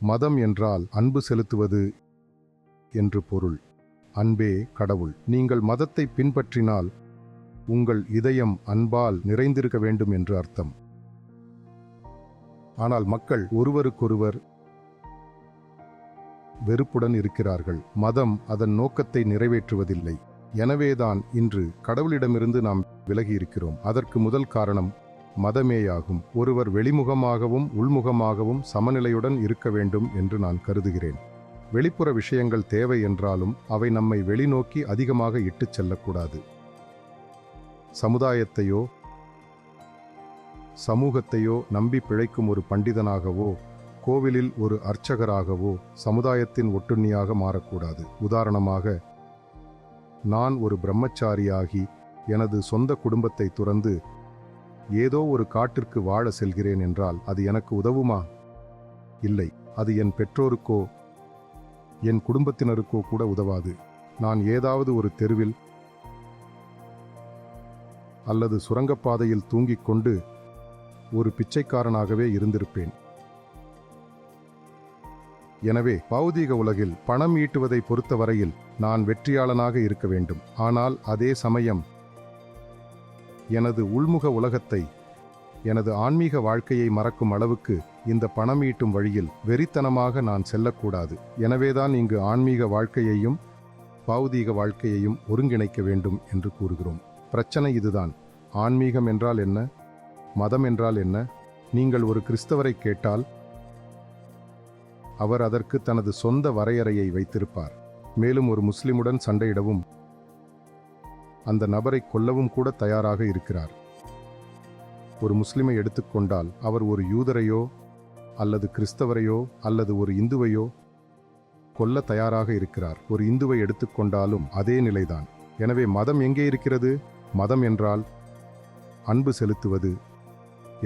மதம் என்றால் அன்பு செலுத்துவது என்று பொருள். அன்பே கடவுள். நீங்கள் மதத்தை பின்பற்றினால் உங்கள் இதயம் அன்பால் நிறைந்திருக்க வேண்டும் என்று அர்த்தம். ஆனால் மக்கள் ஒருவருக்கொருவர் வெறுப்புடன் இருக்கிறார்கள். மதம் அதன் நோக்கத்தை நிறைவேற்றுவதில்லை. எனவேதான் இன்று கடவுளிடமிருந்து நாம் விலகி இருக்கிறோம் அதற்கு முதல் காரணம் மதமேயாகும். ஒருவர் வெளிமுகமாகவும் உள்முகமாகவும் சமநிலையுடன் இருக்க வேண்டும் என்று நான் கருதுகிறேன். வெளிப்புற விஷயங்கள் தேவை என்றாலும் அவை நம்மை வெளிநோக்கி அதிகமாக இட்டுச் செல்லக்கூடாது. சமுதாயத்தையோ சமூகத்தையோ நம்பி பிழைக்கும் ஒரு பண்டிதனாகவோ கோவிலில் ஒரு அர்ச்சகராகவோ சமுதாயத்தின் ஒட்டுண்ணியாக மாறக்கூடாது. உதாரணமாக நான் ஒரு பிரம்மச்சாரியாகி எனது சொந்த குடும்பத்தை துறந்து ஏதோ ஒரு காட்டிற்கு வாழ செல்கிறேன் என்றால் அது எனக்கு உதவுமா? இல்லை அது என் பெற்றோருக்கோ என் குடும்பத்தினருக்கோ கூட உதவாது. நான் ஏதாவது ஒரு தெருவில் அல்லது சுரங்கப்பாதையில் தூங்கிக் கொண்டு ஒரு பிச்சைக்காரனாகவே இருந்திருப்பேன். எனவே பௌதீக உலகில் பணம் ஈட்டுவதை பொறுத்தவரையில் நான் வெற்றியாளனாக இருக்க வேண்டும். ஆனால் அதே சமயம் எனது உள்முக உலகத்தை எனது ஆன்மீக வாழ்க்கையை மறக்கும் அளவுக்கு இந்த பணம் ஈட்டும் வழியில் வெறித்தனமாக நான் செல்லக்கூடாது. எனவேதான் இங்கு ஆன்மீக வாழ்க்கையையும் பௌதீக வாழ்க்கையையும் ஒருங்கிணைக்க வேண்டும் என்று கூறுகிறோம். பிரச்சனை இதுதான். ஆன்மீகம் என்றால் என்ன? மதம் என்றால் என்ன? நீங்கள் ஒரு கிறிஸ்தவரை கேட்டால் அவர் அதற்கு தனது சொந்த வரையறையை வைத்திருப்பார். மேலும் ஒரு முஸ்லிமுடன் சண்டையிடவும் அந்த நபரை கொல்லவும் கூட தயாராக இருக்கிறார். ஒரு முஸ்லிமை எடுத்துக்கொண்டால் அவர் ஒரு யூதரையோ அல்லது கிறிஸ்தவரையோ அல்லது ஒரு இந்துவையோ கொல்ல தயாராக இருக்கிறார். ஒரு இந்துவை எடுத்துக்கொண்டாலும் அதே நிலைதான். எனவே மதம் எங்கே இருக்கிறது? மதம் என்றால் அன்பு செலுத்துவது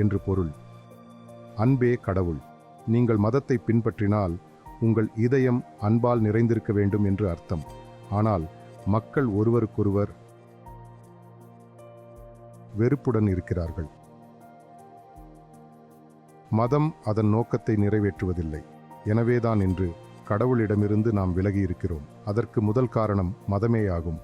என்று பொருள். அன்பே கடவுள். நீங்கள் மதத்தை பின்பற்றினால் உங்கள் இதயம் அன்பால் நிறைந்திருக்க வேண்டும் என்று அர்த்தம். ஆனால் மக்கள் ஒருவருக்கொருவர் வெறுப்புடன் இருக்கிறார்கள். மதம் அதன் நோக்கத்தை நிறைவேற்றுவதில்லை. எனவேதான் என்று கடவுளிடமிருந்து நாம் விலகி இருக்கிறோம் அதற்கு முதல் காரணம் மதமேயாகும்.